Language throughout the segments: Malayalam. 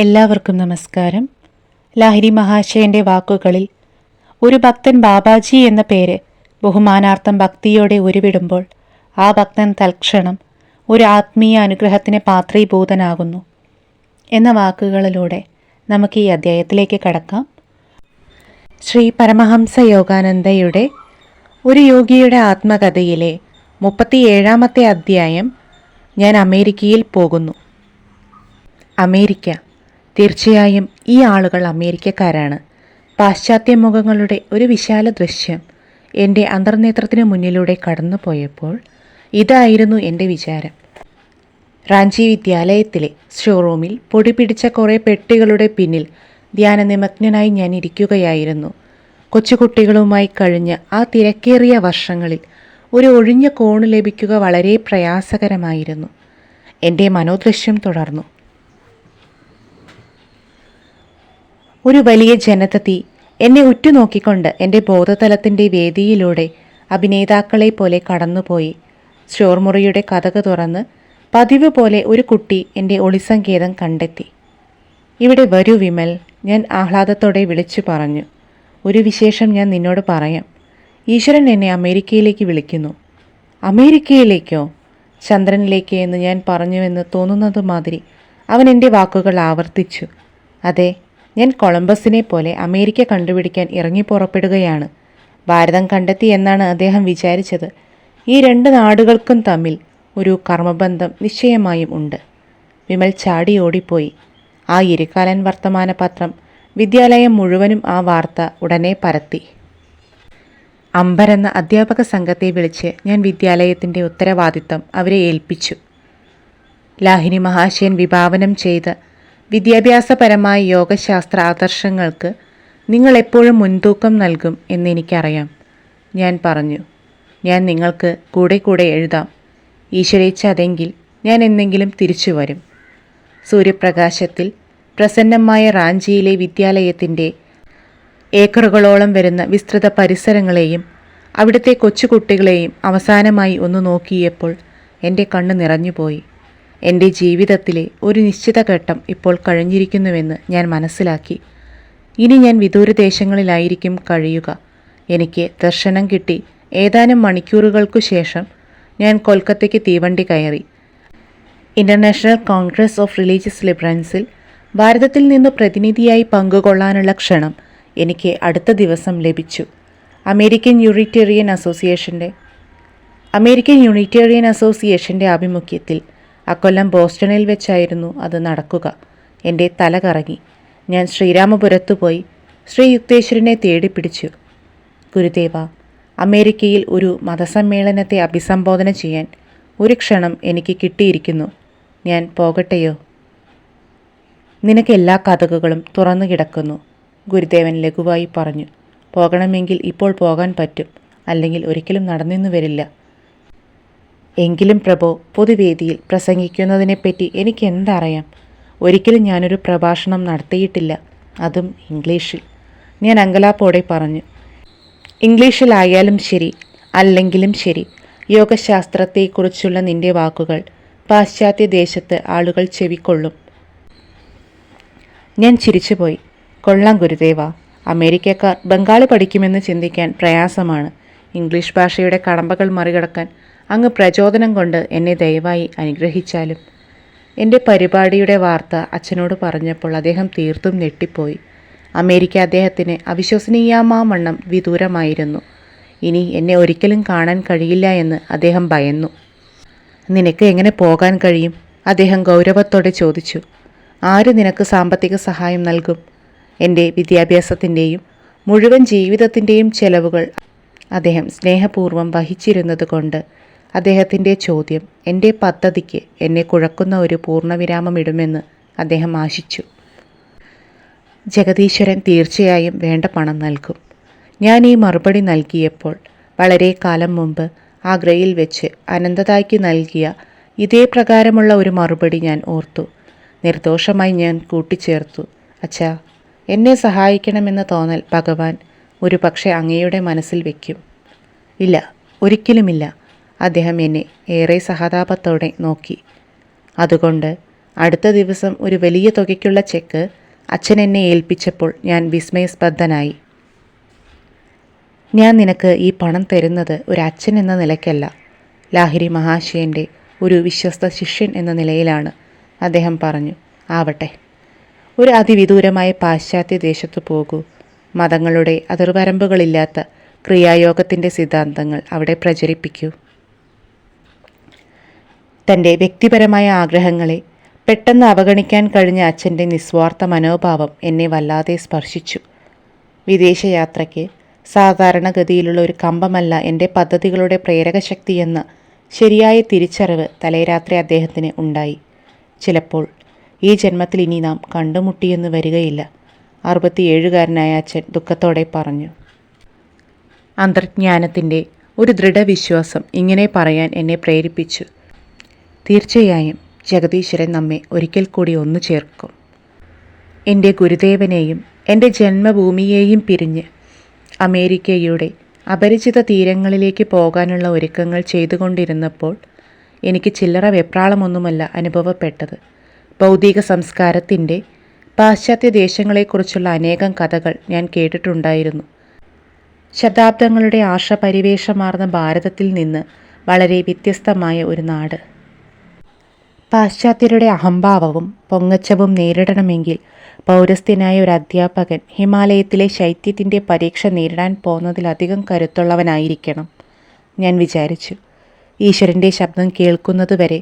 എല്ലാവർക്കും നമസ്കാരം. ലാഹിരി മഹാശയന്റെ വാക്കുകളിൽ ഒരു ഭക്തൻ ബാബാജി എന്ന പേര് ബഹുമാനാർത്ഥം ഭക്തിയോടെ ഉരുവിടുമ്പോൾ ആ ഭക്തൻ തൽക്ഷണം ഒരു ആത്മീയ അനുഗ്രഹത്തിന് പാത്രീഭൂതനാകുന്നു. എന്ന വാക്കുകളിലൂടെ നമുക്ക് ഈ അധ്യായത്തിലേക്ക് കടക്കാം. ശ്രീ പരമഹംസ യോഗാനന്ദയുടെ ഒരു യോഗിയുടെ ആത്മകഥയിലെ മുപ്പത്തിയേഴാമത്തെ അധ്യായം ഞാൻ അമേരിക്കയിൽ പോകുന്നു. അമേരിക്ക. തീർച്ചയായും ഈ ആളുകൾ അമേരിക്കക്കാരാണ്. പാശ്ചാത്യ മുഖങ്ങളുടെ ഒരു വിശാല ദൃശ്യം എന്റെ അന്തർനേത്രത്തിന് മുന്നിലൂടെ കടന്നുപോയപ്പോൾ ഇതായിരുന്നു എന്റെ വിചാരം. റാഞ്ചി വിദ്യാലയത്തിലെ ഷോറൂമിൽ പൊടി പിടിച്ച കുറേ പെട്ടികളുടെ പിന്നിൽ ധ്യാന ധ്യാനനിമഗ്നനായി ഞാൻ ഇരിക്കുകയായിരുന്നു. കൊച്ചുകുട്ടികളുമായി കഴിഞ്ഞ ആ തിരക്കേറിയ വർഷങ്ങളിൽ ഒരു ഒഴിഞ്ഞ കോണ് ലഭിക്കുക വളരെ പ്രയാസകരമായിരുന്നു. എന്റെ മനോദൃശ്യം തുടർന്നു. ഒരു വലിയ ജനതതി എന്നെ ഉറ്റുനോക്കിക്കൊണ്ട് എന്റെ ബോധതലത്തിന്റെ വേദിയിലൂടെ അഭിനേതാക്കളെ പോലെ കടന്നുപോയി. സ്റ്റോർമുറിയുടെ കഥക് തുറന്ന് പതിവ് പോലെ ഒരു കുട്ടി എന്റെ ഒളിസങ്കേതം കണ്ടെത്തി. ഇവിടെ വരൂ വിമൽ ഞാൻ ആഹ്ലാദത്തോടെ വിളിച്ചു പറഞ്ഞു. ഒരു വിശേഷം ഞാൻ നിന്നോട് പറയാം. ഈശ്വരൻ എന്നെ അമേരിക്കയിലേക്ക് വിളിക്കുന്നു. അമേരിക്കയിലേക്കോ? ചന്ദ്രനിലേക്ക് എന്ന് ഞാൻ പറഞ്ഞുവെന്ന് തോന്നുന്നത് മാതിരി അവൻ എന്റെ വാക്കുകൾ ആവർത്തിച്ചു. അതെ ഞാൻ കൊളംബസിനെ പോലെ അമേരിക്ക കണ്ടുപിടിക്കാൻ ഇറങ്ങി പുറപ്പെടുകയാണ്. ഭാരതം കണ്ടെത്തി എന്നാണ് അദ്ദേഹം വിചാരിച്ചത്. ഈ രണ്ട് നാടുകൾക്കും തമ്മിൽ ഒരു കർമ്മബന്ധം നിശ്ചയമായും ഉണ്ട്. വിമൽ ചാടി ഓടിപ്പോയി. ആ ഇരിക്കാലൻ വർത്തമാന പത്രം വിദ്യാലയം മുഴുവനും ആ വാർത്ത ഉടനെ പരത്തി. അമ്പരെന്ന അധ്യാപക സംഘത്തെ വിളിച്ച് ഞാൻ വിദ്യാലയത്തിന്റെ ഉത്തരവാദിത്തം അവരെ ഏൽപ്പിച്ചു. ലാഹിനി മഹാശയൻ വിഭാവനം ചെയ്ത വിദ്യാഭ്യാസപരമായ യോഗശാസ്ത്ര ആദർശങ്ങൾക്ക് നിങ്ങൾ എപ്പോഴും മുൻതൂക്കം നൽകും എന്നെനിക്കറിയാം ഞാൻ പറഞ്ഞു ഞാൻ നിങ്ങൾക്ക് കൂടെ കൂടെ എഴുതാം. ഈശ്വരേച്ഛ അതെങ്കിൽ ഞാൻ എന്തെങ്കിലും തിരിച്ചു വരും. സൂര്യപ്രകാശത്തിൽ പ്രസന്നമായ റാഞ്ചിയിലെ വിദ്യാലയത്തിന്റെ ഏക്കറുകളോളം വരുന്ന വിസ്തൃത പരിസരങ്ങളെയും അവിടുത്തെ കൊച്ചുകുട്ടികളെയും അവസാനമായി ഒന്ന് നോക്കിയപ്പോൾ എന്റെ കണ്ണ് നിറഞ്ഞുപോയി. എന്റെ ജീവിതത്തിലെ ഒരു നിശ്ചിത ഘട്ടം ഇപ്പോൾ കഴിഞ്ഞിരിക്കുന്നുവെന്ന് ഞാൻ മനസ്സിലാക്കി. ഇനി ഞാൻ വിദൂരദേശങ്ങളിലായിരിക്കും കഴിയുക. എനിക്ക് ദർശനം കിട്ടി. ഏതാനും മണിക്കൂറുകൾക്കു ശേഷം ഞാൻ കൊൽക്കത്തയ്ക്ക് തീവണ്ടി കയറി. ഇന്റർനാഷണൽ കോൺഗ്രസ് ഓഫ് റിലീജിയസ് ലിബറൻസിൽ ഭാരതത്തിൽ നിന്ന് പ്രതിനിധിയായി പങ്കുകൊള്ളാനുള്ള ക്ഷണം എനിക്ക് അടുത്ത ദിവസം ലഭിച്ചു. അമേരിക്കൻ യൂണിറ്റേറിയൻ അസോസിയേഷന്റെ അമേരിക്കൻ യൂണിറ്റേറിയൻ അസോസിയേഷന്റെ ആഭിമുഖ്യത്തിൽ അക്കൊല്ലം ബോസ്റ്റണിൽ വെച്ചായിരുന്നു അത് നടക്കുക. എന്റെ തല കറങ്ങി. ഞാൻ ശ്രീരാമപുരത്തു പോയി ശ്രീ യുക്തേശ്വരനെ തേടിപ്പിടിച്ചു ഗുരുദേവ അമേരിക്കയിൽ ഒരു മതസമ്മേളനത്തെ അഭിസംബോധന ചെയ്യാൻ ഒരു ക്ഷണം എനിക്ക് കിട്ടിയിരിക്കുന്നു. ഞാൻ പോകട്ടെയോ? നിനക്ക് എല്ലാ കഥകളും തുറന്നു കിടക്കുന്നു ഗുരുദേവൻ ലഘുവായി പറഞ്ഞു. പോകണമെങ്കിൽ ഇപ്പോൾ പോകാൻ പറ്റും അല്ലെങ്കിൽ ഒരിക്കലും നടന്നെന്നു വരില്ല. എങ്കിലും പ്രഭോ പൊതുവേദിയിൽ പ്രസംഗിക്കുന്നതിനെപ്പറ്റി എനിക്ക് എന്തറിയാം? ഒരിക്കലും ഞാനൊരു പ്രഭാഷണം നടത്തിയിട്ടില്ല. അതും ഇംഗ്ലീഷിൽ. ഞാൻ അങ്കലാപ്പോടെ പറഞ്ഞു. ഇംഗ്ലീഷിലായാലും ശരി അല്ലെങ്കിലും ശരി യോഗശാസ്ത്രത്തെക്കുറിച്ചുള്ള നിന്റെ വാക്കുകൾ പാശ്ചാത്യ ദേശത്ത് ആളുകൾ ചെവിക്കൊള്ളും. ഞാൻ ചിരിച്ചുപോയി. കൊള്ളാം ഗുരുദേവ അമേരിക്കക്കാർ ബംഗാളി പഠിക്കുമെന്ന് ചിന്തിക്കാൻ പ്രയാസമാണ്. ഇംഗ്ലീഷ് ഭാഷയുടെ കടമ്പകൾ മറികടക്കാൻ അങ്ങ് പ്രചോദനം കൊണ്ട് എന്നെ ദയവായി അനുഗ്രഹിച്ചാലും. എന്റെ പരിപാടിയുടെ വാർത്ത അച്ഛനോട് പറഞ്ഞപ്പോൾ അദ്ദേഹം തീർത്തും ഞെട്ടിപ്പോയി. അമേരിക്ക അദ്ദേഹത്തിന് അവിശ്വസനീയമാവണ്ണം വിദൂരമായിരുന്നു. ഇനി എന്നെ ഒരിക്കലും കാണാൻ കഴിയില്ല എന്ന് അദ്ദേഹം ഭയന്നു. നിനക്ക് എങ്ങനെ പോകാൻ കഴിയും? അദ്ദേഹം ഗൗരവത്തോടെ ചോദിച്ചു. ആര് നിനക്ക് സാമ്പത്തിക സഹായം നൽകും? എന്റെ വിദ്യാഭ്യാസത്തിന്റെയും മുഴുവൻ ജീവിതത്തിന്റെയും ചെലവുകൾ അദ്ദേഹം സ്നേഹപൂർവം വഹിച്ചിരുന്നത് കൊണ്ട് അദ്ദേഹത്തിന്റെ ചോദ്യം എന്റെ പദ്ധതിക്ക് എന്നെ കുഴക്കുന്ന ഒരു പൂർണവിരാമമിടുമെന്ന് അദ്ദേഹം ആശിച്ചു. ജഗദീശ്വരൻ തീർച്ചയായും വേണ്ട പണം നൽകും. ഞാൻ ഈ മറുപടി നൽകിയപ്പോൾ വളരെ കാലം മുമ്പ് ആഗ്രയിൽ വെച്ച് അനന്തതായ്ക്ക് നൽകിയ ഇതേ പ്രകാരമുള്ള ഒരു മറുപടി ഞാൻ ഓർത്തു. നിർദോഷമായി ഞാൻ കൂട്ടിച്ചേർത്തു. അച്ഛാ എന്നെ സഹായിക്കണമെന്ന തോന്നൽ ഭഗവാൻ ഒരു പക്ഷേ അങ്ങയുടെ മനസ്സിൽ വയ്ക്കും ഇല്ല ഒരിക്കലുമില്ല. അദ്ദേഹം എന്നെ ഏറെ സഹതാപത്തോടെ നോക്കി. അതുകൊണ്ട് അടുത്ത ദിവസം ഒരു വലിയ തുകയ്ക്കുള്ള ചെക്ക് അച്ഛൻ എന്നെ ഏൽപ്പിച്ചപ്പോൾ ഞാൻ വിസ്മയസ്പദ്ധനായി. ഞാൻ നിനക്ക് ഈ പണം തരുന്നത് ഒരു അച്ഛൻ എന്ന നിലയ്ക്കല്ല. ലാഹിരി മഹാശയന്റെ ഒരു വിശ്വസ്ത ശിഷ്യൻ എന്ന നിലയിലാണ് അദ്ദേഹം പറഞ്ഞു. ആവട്ടെ. ഒരു അതിവിദൂരമായ പാശ്ചാത്യ ദേശത്തു പോകൂ. മതങ്ങളുടെ അതിർവരമ്പുകളില്ലാത്ത ക്രിയായോഗത്തിന്റെ സിദ്ധാന്തങ്ങൾ അവിടെ പ്രചരിപ്പിക്കൂ. തന്റെ വ്യക്തിപരമായ ആഗ്രഹങ്ങളെ പെട്ടെന്ന് അവഗണിക്കാൻ കഴിഞ്ഞ അച്ഛന്റെ നിസ്വാർത്ഥ മനോഭാവം എന്നെ വല്ലാതെ സ്പർശിച്ചു. വിദേശയാത്രയ്ക്ക് സാധാരണഗതിയിലുള്ള ഒരു കമ്പമല്ല എന്റെ പദ്ധതികളുടെ പ്രേരകശക്തിയെന്ന ശരിയായ തിരിച്ചറിവ് തലേരാത്രി അദ്ദേഹത്തിന് ഉണ്ടായി. ചിലപ്പോൾ ഈ ജന്മത്തിൽ ഇനി നാം കണ്ടുമുട്ടിയെന്ന് വരികയില്ല അറുപത്തിയേഴുകാരനായ അച്ഛൻ ദുഃഖത്തോടെ പറഞ്ഞു. അന്തർജ്ഞാനത്തിന്റെ ഒരു ദൃഢവിശ്വാസം ഇങ്ങനെ പറയാൻ എന്നെ പ്രേരിപ്പിച്ചു. തീർച്ചയായും ജഗദീശ്വരൻ നമ്മെ ഒരിക്കൽ കൂടി ഒന്നു ചേർക്കും. എന്റെ ഗുരുദേവനെയും എന്റെ ജന്മഭൂമിയെയും പിരിഞ്ഞ് അമേരിക്കയുടെ അപരിചിത തീരങ്ങളിലേക്ക് പോകാനുള്ള ഒരുക്കങ്ങൾ ചെയ്തുകൊണ്ടിരുന്നപ്പോൾ എനിക്ക് ചില്ലറ വെപ്രാളമൊന്നുമല്ല അനുഭവപ്പെട്ടത്. ഭൗതിക സംസ്കാരത്തിന്റെ പാശ്ചാത്യ ദേശങ്ങളെക്കുറിച്ചുള്ള അനേകം കഥകൾ ഞാൻ കേട്ടിട്ടുണ്ടായിരുന്നു. ശതാബ്ദങ്ങളുടെ ആശപരിവേഷമാർന്ന ഭാരതത്തിൽ നിന്ന് വളരെ വ്യത്യസ്തമായ ഒരു നാട്. പാശ്ചാത്യരുടെ അഹംഭാവവും പൊങ്ങച്ചവും നേരിടണമെങ്കിൽ പൗരസ്ത്യനായ ഒരു അധ്യാപകൻ ഹിമാലയത്തിലെ ശൈത്യത്തിന്റെ പരീക്ഷ നേരിടാൻ പോകുന്നതിലധികം കരുത്തുള്ളവനായിരിക്കണം. ഞാൻ വിചാരിച്ചു. ഈശ്വരന്റെ ശബ്ദം കേൾക്കുന്നതുവരെ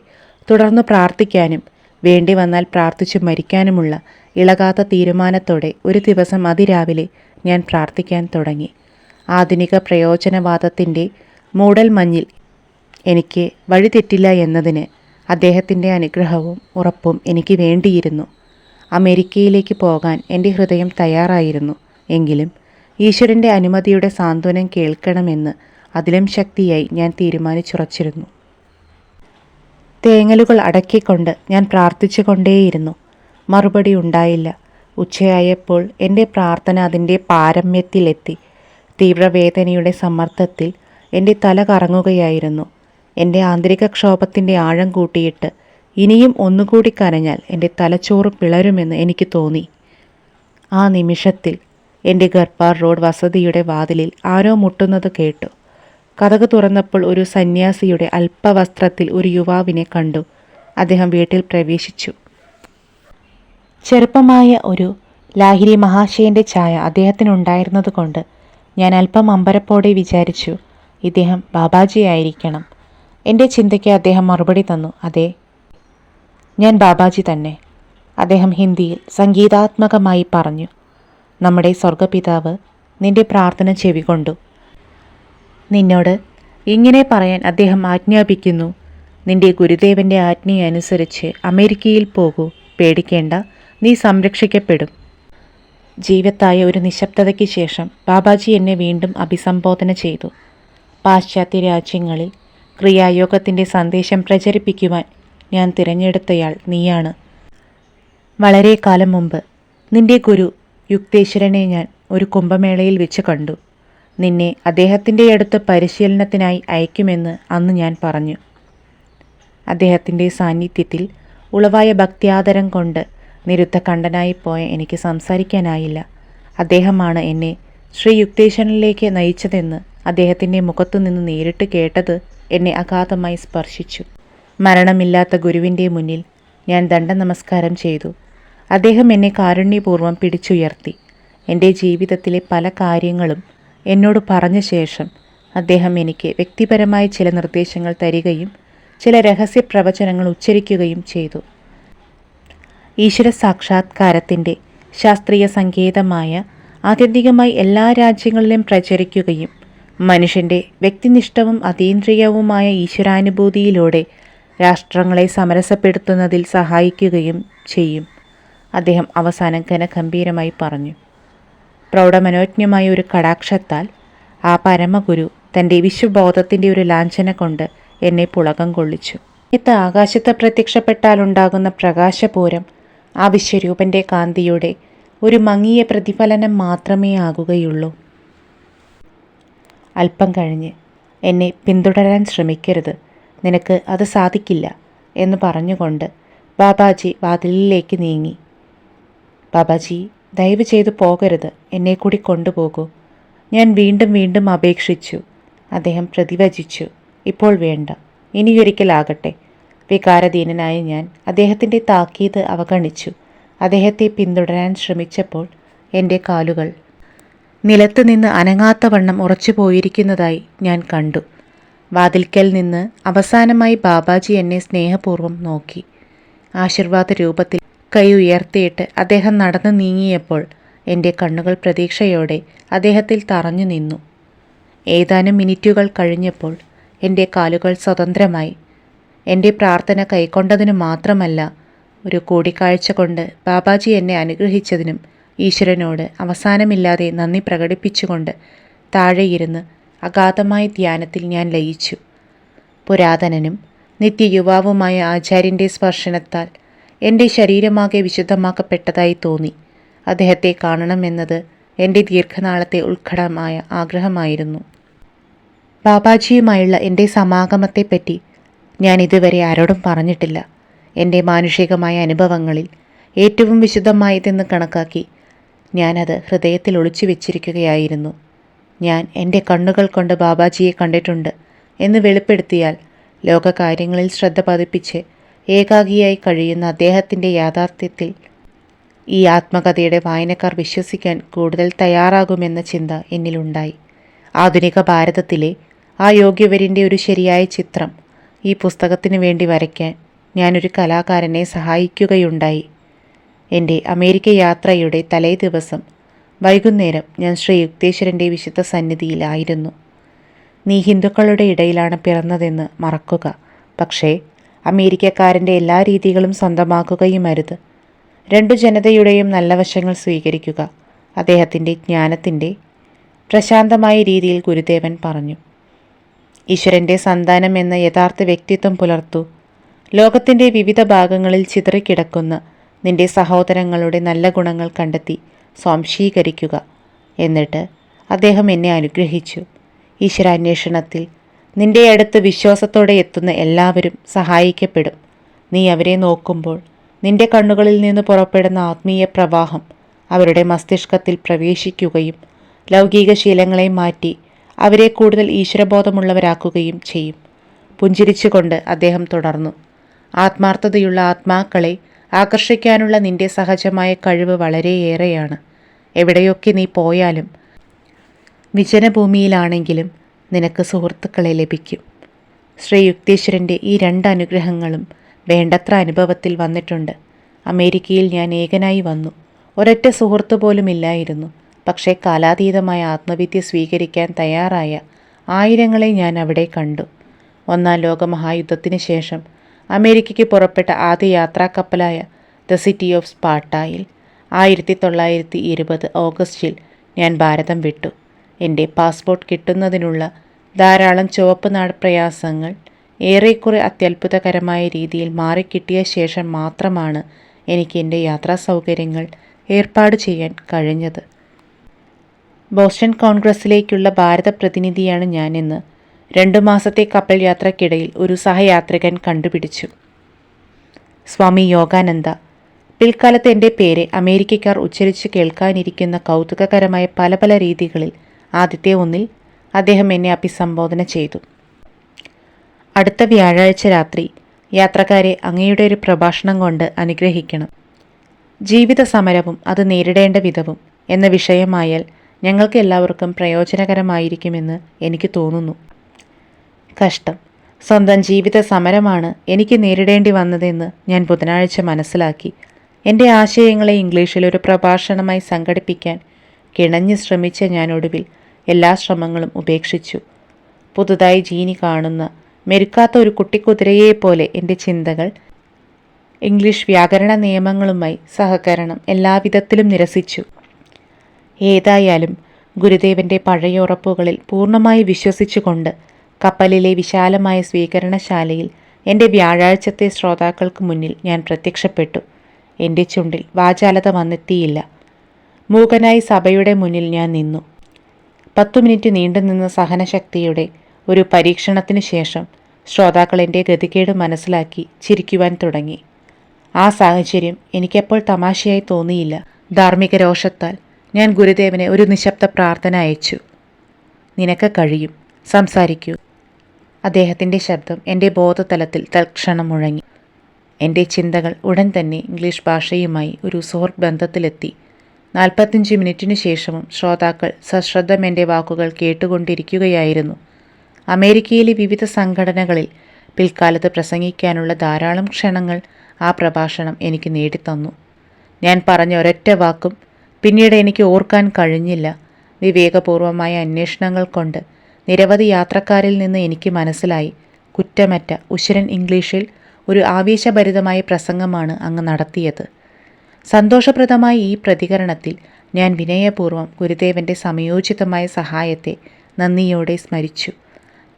തുടർന്ന് പ്രാർത്ഥിക്കാനും വേണ്ടി വന്നാൽ പ്രാർത്ഥിച്ചു മരിക്കാനുമുള്ള ഇളകാത്ത തീരുമാനത്തോടെ ഒരു ദിവസം അതിരാവിലെ ഞാൻ പ്രാർത്ഥിക്കാൻ തുടങ്ങി. ആധുനിക പ്രയോജനവാദത്തിന്റെ മൂടൽ മഞ്ഞിൽ എനിക്ക് വഴിതെറ്റില്ല എന്നതിന് അദ്ദേഹത്തിന്റെ അനുഗ്രഹവും ഉറപ്പും എനിക്ക് വേണ്ടിയിരുന്നു. അമേരിക്കയിലേക്ക് പോകാൻ എന്റെ ഹൃദയം തയ്യാറായിരുന്നു. എങ്കിലും ഈശ്വരന്റെ അനുമതിയുടെ സാന്ത്വനം കേൾക്കണമെന്ന് അതിലും ശക്തിയായി ഞാൻ തീരുമാനിച്ചുറച്ചിരുന്നു. തേങ്ങലുകൾ അടക്കിക്കൊണ്ട് ഞാൻ പ്രാർത്ഥിച്ചു കൊണ്ടേയിരുന്നു മറുപടി ഉണ്ടായില്ല. ഉച്ചയായപ്പോൾ എന്റെ പ്രാർത്ഥന അതിന്റെ പാരമ്യത്തിലെത്തി. തീവ്രവേദനയുടെ സമ്മർദ്ദത്തിൽ എന്റെ തല കറങ്ങുകയായിരുന്നു. എന്റെ ആന്തരിക ക്ഷോഭത്തിന്റെ ആഴം കൂട്ടിയിട്ട് ഇനിയും ഒന്നുകൂടി കരഞ്ഞാൽ എന്റെ തലച്ചോറ് പിളരുമെന്ന് എനിക്ക് തോന്നി. ആ നിമിഷത്തിൽ എന്റെ ഗർഭാർ റോഡ് വസതിയുടെ വാതിലിൽ ആരോ മുട്ടുന്നത് കേട്ടു. കഥക് തുറന്നപ്പോൾ ഒരു സന്യാസിയുടെ അല്പവസ്ത്രത്തിൽ ഒരു യുവാവിനെ കണ്ടു. അദ്ദേഹം വീട്ടിൽ പ്രവേശിച്ചു. ചെറുപ്പമായ ഒരു ലാഹിരി മഹാശയന്റെ ഛായ അദ്ദേഹത്തിനുണ്ടായിരുന്നതുകൊണ്ട് ഞാൻ അല്പം അമ്പരപ്പോടെ വിചാരിച്ചു ഇദ്ദേഹം ബാബാജി ആയിരിക്കണം. എന്റെ ചിന്തയ്ക്ക് അദ്ദേഹം മറുപടി തന്നു. അതെ ഞാൻ ബാബാജി തന്നെ. അദ്ദേഹം ഹിന്ദിയിൽ സംഗീതാത്മകമായി പറഞ്ഞു. നമ്മുടെ സ്വർഗപിതാവ് നിന്റെ പ്രാർത്ഥന ചെവികൊണ്ടു നിന്നോട് ഇങ്ങനെ പറയാൻ അദ്ദേഹം ആജ്ഞാപിക്കുന്നു. നിന്റെ ഗുരുദേവന്റെ ആജ്ഞയനുസരിച്ച് അമേരിക്കയിൽ പോകൂ. പേടിക്കേണ്ട നീ സംരക്ഷിക്കപ്പെടും. ജീവത്തായ ഒരു നിശബ്ദതയ്ക്ക് ശേഷം ബാബാജി എന്നെ വീണ്ടും അഭിസംബോധന ചെയ്തു. പാശ്ചാത്യ രാജ്യങ്ങളിൽ ക്രിയായോഗത്തിന്റെ സന്ദേശം പ്രചരിപ്പിക്കുവാൻ ഞാൻ തിരഞ്ഞെടുത്തയാൾ നീയാണ്. വളരെ കാലം മുമ്പ് നിന്റെ ഗുരു യുക്തേശ്വരനെ ഞാൻ ഒരു കുംഭമേളയിൽ വെച്ച് കണ്ടു. നിന്നെ അദ്ദേഹത്തിന്റെ അടുത്ത് പരിശീലനത്തിനായി അയക്കുമെന്ന് അന്ന് ഞാൻ പറഞ്ഞു. അദ്ദേഹത്തിന്റെ സാന്നിധ്യത്തിൽ ഉളവായ ഭക്തിയാദരം കൊണ്ട് നിരുദ്ധകണ്ഠനായി പോയ എനിക്ക് സംസാരിക്കാനായില്ല. അദ്ദേഹമാണ് എന്നെ ശ്രീ യുക്തേശ്വരനിലേക്ക് നയിച്ചതെന്ന് അദ്ദേഹത്തിന്റെ മുഖത്തു നിന്ന് നേരിട്ട് കേട്ടത് എന്നെ അഗാധമായി സ്പർശിച്ചു. മരണമില്ലാത്ത ഗുരുവിന്റെ മുന്നിൽ ഞാൻ ദണ്ഡ നമസ്കാരം ചെയ്തു. അദ്ദേഹം എന്നെ കാരുണ്യപൂർവം പിടിച്ചുയർത്തി. എന്റെ ജീവിതത്തിലെ പല കാര്യങ്ങളും എന്നോട് പറഞ്ഞ ശേഷം അദ്ദേഹം എനിക്ക് വ്യക്തിപരമായ ചില നിർദ്ദേശങ്ങൾ തരികയും ചില രഹസ്യ പ്രവചനങ്ങൾ ഉച്ചരിക്കുകയും ചെയ്തു. ഈശ്വര സാക്ഷാത്കാരത്തിന്റെ ശാസ്ത്രീയ സങ്കേതമായ ആത്യന്തികമായി എല്ലാ രാജ്യങ്ങളിലും പ്രചരിക്കുകയും മനുഷ്യന്റെ വ്യക്തിനിഷ്ഠവും അതീന്ദ്രിയവുമായ ഈശ്വരാനുഭൂതിയിലൂടെ രാഷ്ട്രങ്ങളെ സമരസപ്പെടുത്തുന്നതിൽ സഹായിക്കുകയും ചെയ്യും. അദ്ദേഹം അവസാനം ഘനഗംഭീരമായി പറഞ്ഞു പ്രൗഢമനോജ്ഞമായ ഒരു കടാക്ഷത്താൽ ആ പരമഗുരു തന്റെ വിശ്വബോധത്തിന്റെ ഒരു ലാഞ്ചന കൊണ്ട് എന്നെ പുളകം കൊള്ളിച്ചു. ഇത്ത ആകാശത്ത് പ്രത്യക്ഷപ്പെട്ടാലുണ്ടാകുന്ന പ്രകാശപൂരം ആ വിശ്വരൂപന്റെ കാന്തിയുടെ ഒരു മങ്ങിയ പ്രതിഫലനം മാത്രമേ ആകുകയുള്ളൂ. അല്പം കഴിഞ്ഞ്. എന്നെ പിന്തുടരാൻ ശ്രമിക്കരുത്. നിനക്ക് അത് സാധിക്കില്ല എന്ന് പറഞ്ഞുകൊണ്ട് ബാബാജി വാതിലിലേക്ക് നീങ്ങി. ബാബാജി ദയവ് ചെയ്ത് പോകരുത്. എന്നെ കൂടി കൊണ്ടുപോകൂ. ഞാൻ വീണ്ടും വീണ്ടും അപേക്ഷിച്ചു. അദ്ദേഹം പ്രതിവചിച്ചു. ഇപ്പോൾ വേണ്ട. ഇനിയൊരിക്കലാകട്ടെ. വികാരധീനനായ ഞാൻ അദ്ദേഹത്തിന്റെ താക്കീത് അവഗണിച്ചു. അദ്ദേഹത്തെ പിന്തുടരാൻ ശ്രമിച്ചപ്പോൾ എന്റെ കാലുകൾ നിലത്ത് നിന്ന് അനങ്ങാത്ത വണ്ണം ഉറച്ചു പോയിരിക്കുന്നതായി ഞാൻ കണ്ടു. വാതിൽക്കൽ നിന്ന് അവസാനമായി ബാബാജി എന്നെ സ്നേഹപൂർവം നോക്കി. ആശീർവാദ രൂപത്തിൽ കൈ ഉയർത്തിയിട്ട് അദ്ദേഹം നടന്നു നീങ്ങിയപ്പോൾ എന്റെ കണ്ണുകൾ പ്രതീക്ഷയോടെ അദ്ദേഹത്തിൽ തറഞ്ഞു നിന്നു. ഏതാനും മിനിറ്റുകൾ കഴിഞ്ഞപ്പോൾ എന്റെ കാലുകൾ സ്വതന്ത്രമായി. എന്റെ പ്രാർത്ഥന കൈക്കൊണ്ടതിനു മാത്രമല്ല ഒരു കൂടിക്കാഴ്ച കൊണ്ട് ബാബാജി എന്നെ അനുഗ്രഹിച്ചതിനും ഈശ്വരനോട് അവസാനമില്ലാതെ നന്ദി പ്രകടിപ്പിച്ചുകൊണ്ട് താഴെയിരുന്ന് അഗാധമായ ധ്യാനത്തിൽ ഞാൻ ലയിച്ചു. പുരാതനനും നിത്യയുവാവുമായ ആചാര്യന്റെ സ്പർശനത്താൽ എന്റെ ശരീരമാകെ വിശുദ്ധമാക്കപ്പെട്ടതായി തോന്നി. അദ്ദേഹത്തെ കാണണമെന്നത് എന്റെ ദീർഘനാളത്തെ ഉത്കടമായ ആഗ്രഹമായിരുന്നു. ബാബാജിയുമായുള്ള എന്റെ സമാഗമത്തെപ്പറ്റി ഞാൻ ഇതുവരെ ആരോടും പറഞ്ഞിട്ടില്ല. എന്റെ മാനുഷികമായ അനുഭവങ്ങളിൽ ഏറ്റവും വിശുദ്ധമായതെന്ന് കണക്കാക്കി ഞാനത് ഹൃദയത്തിൽ ഒളിച്ചു വെച്ചിരിക്കുകയായിരുന്നു. ഞാൻ എന്റെ കണ്ണുകൾ കൊണ്ട് ബാബാജിയെ കണ്ടിട്ടുണ്ട് എന്ന് വെളിപ്പെടുത്തിയാൽ ലോകകാര്യങ്ങളിൽ ശ്രദ്ധ പതിപ്പിച്ച് ഏകാഗിയായി കഴിയുന്ന അദ്ദേഹത്തിന്റെ യാഥാർത്ഥ്യത്തിൽ ഈ ആത്മകഥയുടെ വായനക്കാർ വിശ്വസിക്കാൻ കൂടുതൽ തയ്യാറാകുമെന്ന ചിന്ത എന്നിലുണ്ടായി. ആധുനിക ഭാരതത്തിലെ ആ യോഗ്യവരിന്റെ ഒരു ശരിയായ ചിത്രം ഈ പുസ്തകത്തിന് വേണ്ടി വരയ്ക്കാൻ ഞാനൊരു കലാകാരനെ സഹായിക്കുകയുണ്ടായി. എന്റെ അമേരിക്ക യാത്രയുടെ തലേ ദിവസം വൈകുന്നേരം ഞാൻ ശ്രീ യുക്തേശ്വരന്റെ വിശുദ്ധ സന്നിധിയിലായിരുന്നു. നീ ഹിന്ദുക്കളുടെ ഇടയിലാണ് പിറന്നതെന്ന് മറക്കുക. പക്ഷേ അമേരിക്കക്കാരന്റെ എല്ലാ രീതികളും സ്വന്തമാക്കുകയും അരുത്. രണ്ടു ജനതയുടെയും നല്ല വശങ്ങൾ സ്വീകരിക്കുക. അദ്ദേഹത്തിന്റെ ജ്ഞാനത്തിന്റെ പ്രശാന്തമായ രീതിയിൽ ഗുരുദേവൻ പറഞ്ഞു. ഈശ്വരന്റെ സന്താനം എന്ന യഥാർത്ഥ വ്യക്തിത്വം പുലർത്തു. ലോകത്തിന്റെ വിവിധ ഭാഗങ്ങളിൽ ചിതറിക്കിടക്കുന്ന നിന്റെ സഹോദരങ്ങളുടെ നല്ല ഗുണങ്ങൾ കണ്ടെത്തി സ്വാംശീകരിക്കുക. എന്നിട്ട് അദ്ദേഹം എന്നെ അനുഗ്രഹിച്ചു. ഈശ്വരാന്വേഷണത്തിൽ നിന്റെ അടുത്ത് വിശ്വാസത്തോടെ എത്തുന്ന എല്ലാവരും സഹായിക്കപ്പെടും. നീ അവരെ നോക്കുമ്പോൾ നിന്റെ കണ്ണുകളിൽ നിന്ന് പുറപ്പെടുന്ന ആത്മീയ പ്രവാഹം അവരുടെ മസ്തിഷ്കത്തിൽ പ്രവേശിക്കുകയും ലൗകിക ശീലങ്ങളെ മാറ്റി അവരെ കൂടുതൽ ഈശ്വരബോധമുള്ളവരാക്കുകയും ചെയ്യും. പുഞ്ചിരിച്ചുകൊണ്ട് അദ്ദേഹം തുടർന്നു. ആത്മാർത്ഥതയുള്ള ആത്മാക്കളെ ആകർഷിക്കാനുള്ള നിന്റെ സഹജമായ കഴിവ് വളരെയേറെയാണ്. എവിടെയൊക്കെ നീ പോയാലും വിജനഭൂമിയിലാണെങ്കിലും നിനക്ക് സുഹൃത്തുക്കളെ ലഭിക്കും. ശ്രീ യുക്തീശ്വരന്റെ ഈ രണ്ട് അനുഗ്രഹങ്ങളും വേണ്ടത്ര അനുഭവത്തിൽ വന്നിട്ടുണ്ട്. അമേരിക്കയിൽ ഞാൻ ഏകനായി വന്നു. ഒരൊറ്റ സുഹൃത്ത് പോലും ഇല്ലായിരുന്നു പക്ഷേ കാലാതീതമായ ആത്മവിദ്യ സ്വീകരിക്കാൻ തയ്യാറായ ആയിരങ്ങളെ ഞാൻ അവിടെ കണ്ടു. ഒന്നാം ലോകമഹായുദ്ധത്തിന് ശേഷം അമേരിക്കയ്ക്ക് പുറപ്പെട്ട ആദ്യ യാത്രാക്കപ്പലായ ദ സിറ്റി ഓഫ് സ്പാട്ടായിൽ ആയിരത്തി തൊള്ളായിരത്തി ഇരുപത് ഓഗസ്റ്റിൽ ഞാൻ ഭാരതം വിട്ടു. എന്റെ പാസ്പോർട്ട് കിട്ടുന്നതിനുള്ള ധാരാളം ചുവപ്പ് നാട് പ്രയാസങ്ങൾ ഏറെക്കുറെ അത്യത്ഭുതകരമായ രീതിയിൽ മാറിക്കിട്ടിയ ശേഷം മാത്രമാണ് എനിക്ക് എന്റെ യാത്രാ സൗകര്യങ്ങൾ ഏർപ്പാട് ചെയ്യാൻ കഴിഞ്ഞത്. ബോസ്റ്റൺ കോൺഗ്രസ്സിലേക്കുള്ള ഭാരത പ്രതിനിധിയാണ് ഞാനെന്ന് രണ്ടു മാസത്തെ കപ്പൽ യാത്രക്കിടയിൽ ഒരു സഹയാത്രികൻ കണ്ടുപിടിച്ചു. സ്വാമി യോഗാനന്ദ പിൽക്കാലത്ത് എന്റെ പേരെ അമേരിക്കക്കാർ ഉച്ചരിച്ച് കേൾക്കാനിരിക്കുന്ന കൗതുകകരമായ പല പല രീതികളിൽ ആദ്യത്തെ ഒന്നിൽ അദ്ദേഹം എന്നെ അഭിസംബോധന ചെയ്തു. അടുത്ത വ്യാഴാഴ്ച രാത്രി യാത്രക്കാരെ അങ്ങയുടെ ഒരു പ്രഭാഷണം കൊണ്ട് അനുഗ്രഹിക്കണം. ജീവിത സമരവും അത് നേരിടേണ്ട വിധവും എന്ന വിഷയമായാൽ ഞങ്ങൾക്ക് എല്ലാവർക്കും പ്രയോജനകരമായിരിക്കുമെന്ന് എനിക്ക് തോന്നുന്നു. കഷ്ടം. സ്വന്തം ജീവിത സമരമാണ് എനിക്ക് നേരിടേണ്ടി വന്നതെന്ന് ഞാൻ ബുധനാഴ്ച മനസ്സിലാക്കി. എന്റെ ആശയങ്ങളെ ഇംഗ്ലീഷിൽ ഒരു പ്രഭാഷണമായി സംഘടിപ്പിക്കാൻ കിണഞ്ഞ് ശ്രമിച്ച ഞാൻ ഒടുവിൽ എല്ലാ ശ്രമങ്ങളും ഉപേക്ഷിച്ചു. പുതുതായി ജീനി കാണുന്ന മെരുക്കാത്ത ഒരു കുട്ടിക്കുതിരയെപ്പോലെ എന്റെ ചിന്തകൾ ഇംഗ്ലീഷ് വ്യാകരണ നിയമങ്ങളുമായി സഹകരണം എല്ലാവിധത്തിലും നിരസിച്ചു. ഏതായാലും ഗുരുദേവന്റെ പഴയ ഉറപ്പുകളിൽ പൂർണമായി വിശ്വസിച്ചുകൊണ്ട് കപ്പലിലെ വിശാലമായ സ്വീകരണശാലയിൽ എന്റെ വ്യാഴാഴ്ചത്തെ ശ്രോതാക്കൾക്ക് മുന്നിൽ ഞാൻ പ്രത്യക്ഷപ്പെട്ടു. എന്റെ ചുണ്ടിൽ വാചാലത വന്നെത്തിയില്ല. മൂകനായി സഭയുടെ മുന്നിൽ ഞാൻ നിന്നു. പത്തു മിനിറ്റ് നീണ്ടുനിന്ന സഹനശക്തിയുടെ ഒരു പരീക്ഷണത്തിന് ശേഷം ശ്രോതാക്കൾ എന്റെ ഗതികേട് മനസ്സിലാക്കി ചിരിക്കുവാൻ തുടങ്ങി. ആ സാഹചര്യം എനിക്കപ്പോൾ തമാശയായി തോന്നിയില്ല. ധാർമ്മിക രോഷത്താൽ ഞാൻ ഗുരുദേവനെ ഒരു നിശബ്ദ പ്രാർത്ഥന അയച്ചു. നിനക്ക് കഴിയും. സംസാരിക്കൂ. അദ്ദേഹത്തിന്റെ ശബ്ദം എന്റെ ബോധതലത്തിൽ തൽക്ഷണം മുഴങ്ങി എന്റെ ചിന്തകൾ ഉടൻ തന്നെ ഇംഗ്ലീഷ് ഭാഷയുമായി ഒരു സുഹൃത്ത് ബന്ധത്തിലെത്തി നാൽപ്പത്തഞ്ച് മിനിറ്റിനു ശേഷവും ശ്രോതാക്കൾ സശ്രദ്ധം എന്റെ വാക്കുകൾ കേട്ടുകൊണ്ടിരിക്കുകയായിരുന്നു. അമേരിക്കയിലെ വിവിധ സംഘടനകളിൽ പിൽക്കാലത്ത് പ്രസംഗിക്കാനുള്ള ധാരാളം ക്ഷണങ്ങൾ ആ പ്രഭാഷണം എനിക്ക് നേടിത്തന്നു. ഞാൻ പറഞ്ഞ ഒരൊറ്റ വാക്കും പിന്നീട് എനിക്ക് ഓർക്കാൻ കഴിഞ്ഞില്ല. വിവേകപൂർവമായ അന്വേഷണങ്ങൾ കൊണ്ട് നിരവധി യാത്രക്കാരിൽ നിന്ന് എനിക്ക് മനസ്സിലായി. കുറ്റമറ്റ ഉശിരൻ ഇംഗ്ലീഷിൽ ഒരു ആവേശഭരിതമായ പ്രസംഗമാണ് അങ്ങ് നടത്തിയത്. സന്തോഷപ്രദമായ ഈ പ്രതികരണത്തിൽ ഞാൻ വിനയപൂർവം ഗുരുദേവന്റെ സമയോചിതമായ സഹായത്തെ നന്ദിയോടെ സ്മരിച്ചു.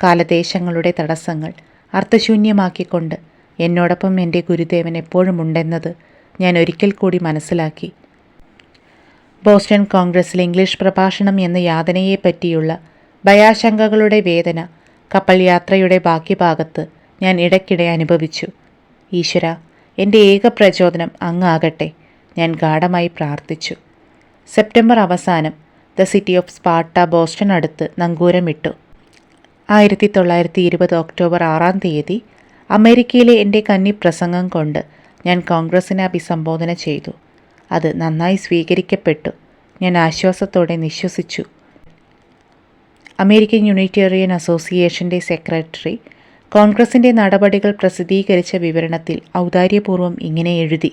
കാലദേശങ്ങളുടെ തടസ്സങ്ങൾ അർത്ഥശൂന്യമാക്കിക്കൊണ്ട് എന്നോടൊപ്പം എന്റെ ഗുരുദേവൻ എപ്പോഴും ഉണ്ടെന്നത് ഞാൻ ഒരിക്കൽ കൂടി മനസ്സിലാക്കി. ബോസ്റ്റൺ കോൺഗ്രസിലെ ഇംഗ്ലീഷ് പ്രഭാഷണം എന്ന യാതനയെപ്പറ്റിയുള്ള ഭയാശങ്കകളുടെ വേദന കപ്പൽ യാത്രയുടെ ബാക്കി ഭാഗത്ത് ഞാൻ ഇടയ്ക്കിടെ അനുഭവിച്ചു. ഈശ്വര എന്റെ ഏക പ്രചോദനം അങ്ങാകട്ടെ ഞാൻ ഗാഠമായി പ്രാർത്ഥിച്ചു. സെപ്റ്റംബർ അവസാനം the city of Sparta Boston അടുത്ത് നങ്കൂരമിട്ടു. ആയിരത്തി തൊള്ളായിരത്തി ഇരുപത് ഒക്ടോബർ ആറാം തീയതി അമേരിക്കയിലെ എന്റെ കന്നി പ്രസംഗം കൊണ്ട് ഞാൻ കോൺഗ്രസിനെ അഭിസംബോധന ചെയ്തു. അത് നന്നായി സ്വീകരിക്കപ്പെട്ടു. ഞാൻ ആശ്വാസത്തോടെ നിശ്വസിച്ചു. അമേരിക്കൻ യൂണിറ്റേറിയൻ അസോസിയേഷന്റെ സെക്രട്ടറി കോൺഗ്രസിന്റെ നടപടികൾ പ്രസിദ്ധീകരിച്ച വിവരണത്തിൽ ഔദാര്യപൂർവം ഇങ്ങനെ എഴുതി.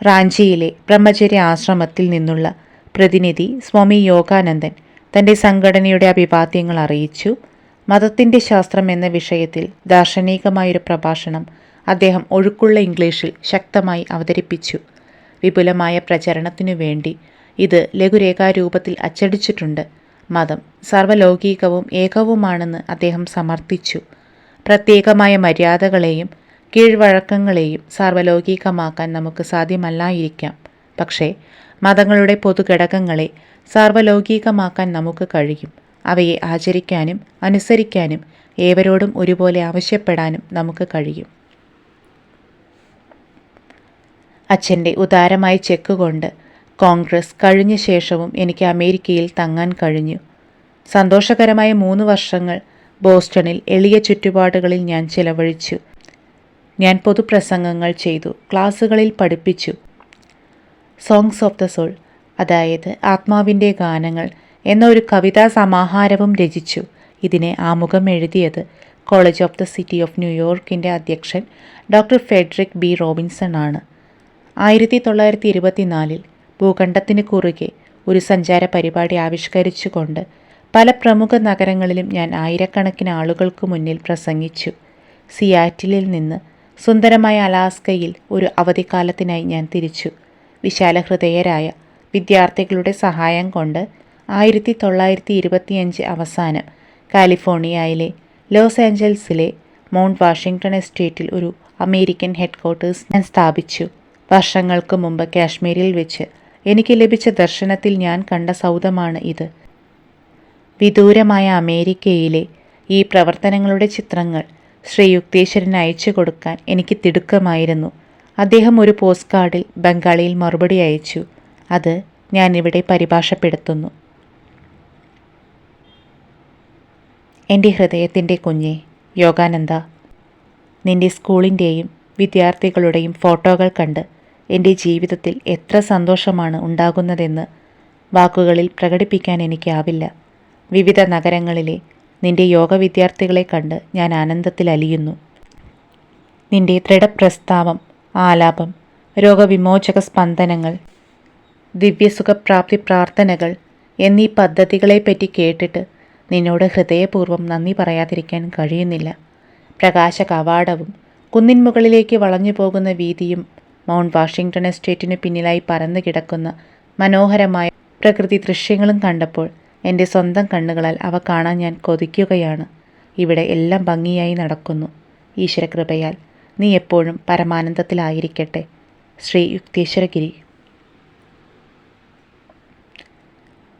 റാഞ്ചിയിലെ ബ്രഹ്മചര്യ ആശ്രമത്തിൽ നിന്നുള്ള പ്രതിനിധി സ്വാമി യോഗാനന്ദൻ തന്റെ സംഘടനയുടെ അഭിവാദ്യങ്ങൾ അറിയിച്ചു. മതത്തിന്റെ ശാസ്ത്രം എന്ന വിഷയത്തിൽ ദാർശനികമായൊരു പ്രഭാഷണം അദ്ദേഹം ഒഴുക്കുള്ള ഇംഗ്ലീഷിൽ ശക്തമായി അവതരിപ്പിച്ചു. വിപുലമായ പ്രചരണത്തിനു വേണ്ടി ഇത് ലഘുരേഖാരൂപത്തിൽ അച്ചടിച്ചിട്ടുണ്ട്. മതം സർവലൗകികവും ഏകവുമാണെന്ന് അദ്ദേഹം സമർത്ഥിച്ചു. പ്രത്യേകമായ മര്യാദകളെയും കീഴ്വഴക്കങ്ങളെയും സാർവലൗകികമാക്കാൻ നമുക്ക് സാധ്യമല്ലായിരിക്കാം. പക്ഷേ മതങ്ങളുടെ പൊതുഘടകങ്ങളെ സാർവലൗകികമാക്കാൻ നമുക്ക് കഴിയും. അവയെ ആചരിക്കാനും അനുസരിക്കാനും ഏവരോടും ഒരുപോലെ ആവശ്യപ്പെടാനും നമുക്ക് കഴിയും. അച്ഛന്റെ ഉദാരമായ ചെക്ക് കൊണ്ട് കോൺഗ്രസ് കഴിഞ്ഞ ശേഷവും എനിക്ക് അമേരിക്കയിൽ തങ്ങാൻ കഴിഞ്ഞു. സന്തോഷകരമായ മൂന്ന് വർഷങ്ങൾ ബോസ്റ്റണിൽ എളിയ ചുറ്റുപാടുകളിൽ ഞാൻ ചിലവഴിച്ചു. ഞാൻ പൊതുപ്രസംഗങ്ങൾ ചെയ്തു ക്ലാസ്സുകളിൽ പഠിപ്പിച്ചു. സോങ്സ് ഓഫ് ദ സോൾ അതായത് ആത്മാവിന്റെ ഗാനങ്ങൾ എന്ന ഒരു കവിതാ സമാഹാരവും രചിച്ചു. ഇതിനെ ആമുഖം എഴുതിയത് college of the city of ന്യൂയോർക്കിന്റെ അധ്യക്ഷൻ ഡോക്ടർ ഫെഡറിക് ബി റോബിൻസൺ ആണ്. ആയിരത്തി തൊള്ളായിരത്തി ഇരുപത്തിനാലിൽ ഭൂഖണ്ഡത്തിന് കുറുകെ ഒരു സഞ്ചാര പരിപാടി ആവിഷ്കരിച്ചുകൊണ്ട് പല പ്രമുഖ നഗരങ്ങളിലും ഞാൻ ആയിരക്കണക്കിന് ആളുകൾക്ക് മുന്നിൽ പ്രസംഗിച്ചു. സിയാറ്റിലിൽ നിന്ന് സുന്ദരമായ അലാസ്കയിൽ ഒരു അവധിക്കാലത്തിനായി ഞാൻ തിരിച്ചു. വിശാലഹൃദയരായ വിദ്യാർത്ഥികളുടെ സഹായം കൊണ്ട് ആയിരത്തി തൊള്ളായിരത്തി ഇരുപത്തിയഞ്ച് അവസാനം കാലിഫോർണിയയിലെ ലോസ് ആഞ്ചൽസിലെ മൗണ്ട് വാഷിങ്ടൺ എസ്റ്റേറ്റിൽ ഒരു അമേരിക്കൻ ഹെഡ്ക്വാർട്ടേഴ്സ് ഞാൻ സ്ഥാപിച്ചു. വർഷങ്ങൾക്ക് മുമ്പ് കാശ്മീരിൽ വെച്ച് എനിക്ക് ലഭിച്ച ദർശനത്തിൽ ഞാൻ കണ്ട സൗദമാണ് ഇത്. വിദൂരമായ അമേരിക്കയിലെ ഈ പ്രവർത്തനങ്ങളുടെ ചിത്രങ്ങൾ ശ്രീ യുക്തേശ്വരന് അയച്ചു കൊടുക്കാൻ എനിക്ക് തിടുക്കമായിരുന്നു. അദ്ദേഹം ഒരു പോസ്റ്റ് കാർഡിൽ ബംഗാളിയിൽ മറുപടി അയച്ചു. അത് ഞാനിവിടെ പരിഭാഷപ്പെടുത്തുന്നു. എന്റെ ഹൃദയത്തിന്റെ കുഞ്ഞെ യോഗാനന്ദ നിന്റെ സ്കൂളിന്റെയും വിദ്യാർത്ഥികളുടെയും ഫോട്ടോകൾ കണ്ട് എന്റെ ജീവിതത്തിൽ എത്ര സന്തോഷമാണ് ഉണ്ടാകുന്നതെന്ന് വാക്കുകളിൽ പ്രകടിപ്പിക്കാൻ എനിക്കാവില്ല. വിവിധ നഗരങ്ങളിലെ നിന്റെ യോഗ വിദ്യാർത്ഥികളെ കണ്ട് ഞാൻ ആനന്ദത്തിൽ അലിയുന്നു. നിന്റെ ദൃഢപ്രസ്താവം ആലാപം രോഗവിമോചക സ്പന്ദനങ്ങൾ ദിവ്യസുഖപ്രാപ്തി പ്രാർത്ഥനകൾ എന്നീ പദ്ധതികളെപ്പറ്റി കേട്ടിട്ട് നിന്നോട് ഹൃദയപൂർവം നന്ദി പറയാതിരിക്കാൻ കഴിയുന്നില്ല. പ്രകാശ കവാടവും കുന്നിൻ മുകളിലേക്ക് വളഞ്ഞു പോകുന്ന വീതിയും മൗണ്ട് വാഷിങ്ടൺ എസ്റ്റേറ്റിന് പിന്നിലായി പരന്നു കിടക്കുന്ന മനോഹരമായ പ്രകൃതി ദൃശ്യങ്ങളും കണ്ടപ്പോൾ എന്റെ സ്വന്തം കണ്ണുകളാൽ അവ കാണാൻ ഞാൻ കൊതിക്കുകയാണ്. ഇവിടെ എല്ലാം ഭംഗിയായി നടക്കുന്നു. ഈശ്വരകൃപയാൽ നീ എപ്പോഴും പരമാനന്ദത്തിലായിരിക്കട്ടെ. ശ്രീ യുക്തേശ്വരഗിരി.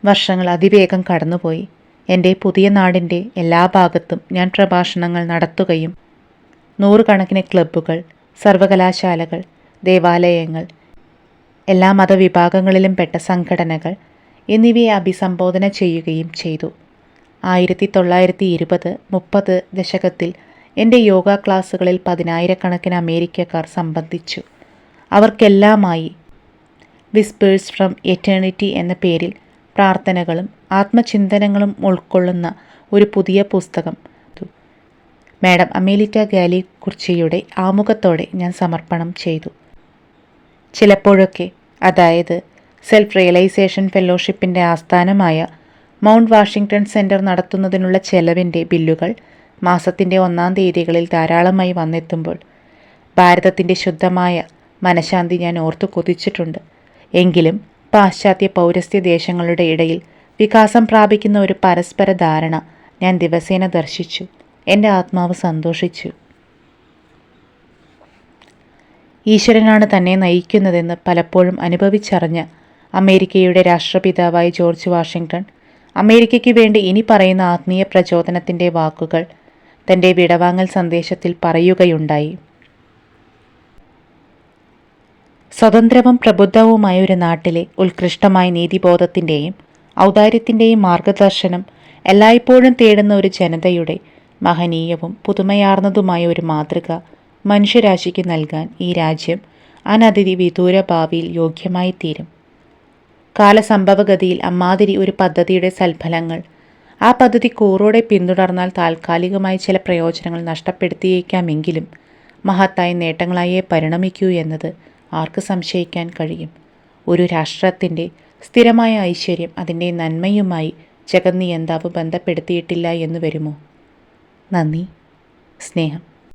വർഷങ്ങൾ അതിവേഗം കടന്നുപോയി. എന്റെ പുതിയ നാടിന്റെ എല്ലാ ഭാഗത്തും ഞാൻ പ്രഭാഷണങ്ങൾ നടത്തുകയും നൂറുകണക്കിന് ക്ലബ്ബുകൾ സർവകലാശാലകൾ ദേവാലയങ്ങൾ എല്ലാ മതവിഭാഗങ്ങളിലും പെട്ട സംഘടനകൾ എന്നിവയെ അഭിസംബോധന ചെയ്യുകയും ചെയ്തു. ആയിരത്തി തൊള്ളായിരത്തി ഇരുപത് മുപ്പത് ദശകത്തിൽ എന്റെ യോഗ ക്ലാസ്സുകളിൽ പതിനായിരക്കണക്കിന് അമേരിക്കക്കാർ സംബന്ധിച്ചു. അവർക്കെല്ലാമായി വിസ്പേഴ്സ് ഫ്രം എറ്റേണിറ്റി എന്ന പേരിൽ പ്രാർത്ഥനകളും ആത്മചിന്തനങ്ങളും ഉൾക്കൊള്ളുന്ന ഒരു പുതിയ പുസ്തകം മാഡം അമേലിറ്റ ഗാലി കുർച്ചിയുടെ ആമുഖത്തോടെ ഞാൻ സമർപ്പണം ചെയ്തു. ചിലപ്പോഴൊക്കെ അതായത് സെൽഫ് റിയലൈസേഷൻ ഫെലോഷിപ്പിന്റെ ആസ്ഥാനമായ മൗണ്ട് വാഷിംഗ്ടൺ സെന്റർ നടത്തുന്നതിനുള്ള ചെലവിന്റെ ബില്ലുകൾ മാസത്തിന്റെ ഒന്നാം തീയതികളിൽ ധാരാളമായി വന്നെത്തുമ്പോൾ ഭാരതത്തിന്റെ ശുദ്ധമായ മനഃശാന്തി ഞാൻ ഓർത്തു കൊതിച്ചിട്ടുണ്ട്. എങ്കിലും പാശ്ചാത്യ പൗരസ്ത്യ ദേശങ്ങളുടെ ഇടയിൽ വികാസം പ്രാപിക്കുന്ന ഒരു പരസ്പര ധാരണ ഞാൻ ദിവസേന ദർശിച്ചു. എന്റെ ആത്മാവ് സന്തോഷിച്ചു. ഈശ്വരനാണ് തന്നെ നയിക്കുന്നതെന്ന് പലപ്പോഴും അനുഭവിച്ചറിഞ്ഞ അമേരിക്കയുടെ രാഷ്ട്രപിതാവായ ജോർജ് വാഷിങ്ടൺ അമേരിക്കയ്ക്ക് വേണ്ടി ഇനി പറയുന്ന ആത്മീയ പ്രചോദനത്തിന്റെ വാക്കുകൾ തന്റെ വിടവാങ്ങൽ സന്ദേശത്തിൽ പറയുകയുണ്ടായി. സ്വതന്ത്രവും പ്രബുദ്ധവുമായ ഒരു നാട്ടിലെ ഉത്കൃഷ്ടമായ നീതിബോധത്തിന്റെയും ഔദാര്യത്തിന്റെയും മാർഗദർശനം എല്ലായ്പ്പോഴും തേടുന്ന ഒരു ജനതയുടെ മഹനീയവും പുതുമയാർന്നതുമായ ഒരു മാതൃക മനുഷ്യരാശിക്ക് നൽകാൻ ഈ രാജ്യം അനതിഥി വിദൂര ഭാവിയിൽ യോഗ്യമായി തീരും കാലസംഭവഗതിയിൽ അമ്മാതിരി ഒരു പദ്ധതിയുടെ സൽഫലങ്ങൾ ആ പദ്ധതി കൂറോടെ പിന്തുടർന്നാൽ താൽക്കാലികമായി ചില പ്രയോജനങ്ങൾ നഷ്ടപ്പെടുത്തിയേക്കാമെങ്കിലും മഹത്തായ നേട്ടങ്ങളായേ പരിണമിക്കൂ എന്നത് ആർക്ക് സംശയിക്കാൻ കഴിയും? ഒരു രാഷ്ട്രത്തിന്റെ സ്ഥിരമായ ഐശ്വര്യം അതിന്റെ നന്മയുമായി ജഗന്നിയന്താവ് ബന്ധപ്പെടുത്തിയിട്ടില്ല എന്ന് വരുമോ? നന്ദി. സ്നേഹം.